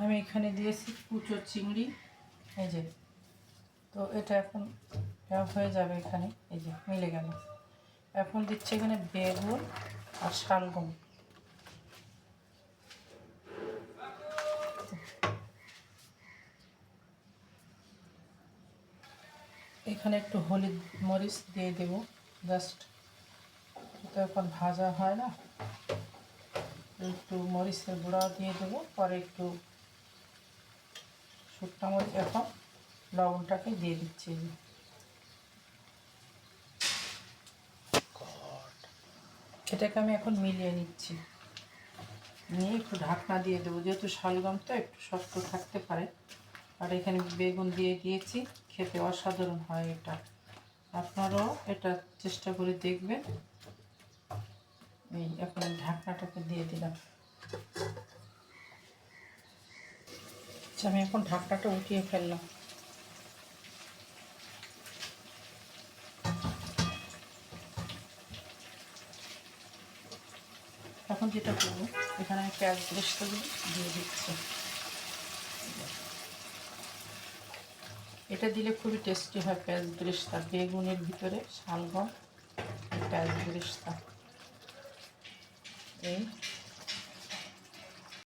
আমি এখানে দিয়েছি কুচো চিংড়ি, এই যে। তো এটা এখন হয়ে যাবে এখানে, এই যে, মিলে গেল। এখন দিচ্ছে এখানে বেগুন আর শালগম। এখানে একটু হলুদ মরিচ দিয়ে দেব, জাস্ট। তো এখন ভাজা হয় না। একটু মরিচের গুঁড়া দিয়ে দেবো, পরে একটু শুকনো মরিচ এখন লবণটাকে দিয়ে দিচ্ছি। এটাকে আমি এখন মিলিয়ে নিচ্ছি। নিয়ে একটু ঢাকনা দিয়ে দেবো। যেহেতু শালগম তো একটু শক্ত থাকতে পারে। আর এখানে বেগুন দিয়ে দিয়েছি। খেতে অসাধারণ হয় এটা। আপনারাও এটা চেষ্টা করে দেখবেন। এই এখন ঢাকনাটাকে দিয়ে দিলাম। আচ্ছা আমি এখন ঢাকনাটা উঠিয়ে ফেললাম। এখন যেটা করব, এখানে আমি পেঁয়াজ বেরেস্তাগুলো দিয়ে দিচ্ছি। এটা দিলে খুবই টেস্টি হয় পেঁয়াজ বেরেস্তা। বেগুনের ভিতরে শালগম পেঁয়াজ বেরেস্তা। এই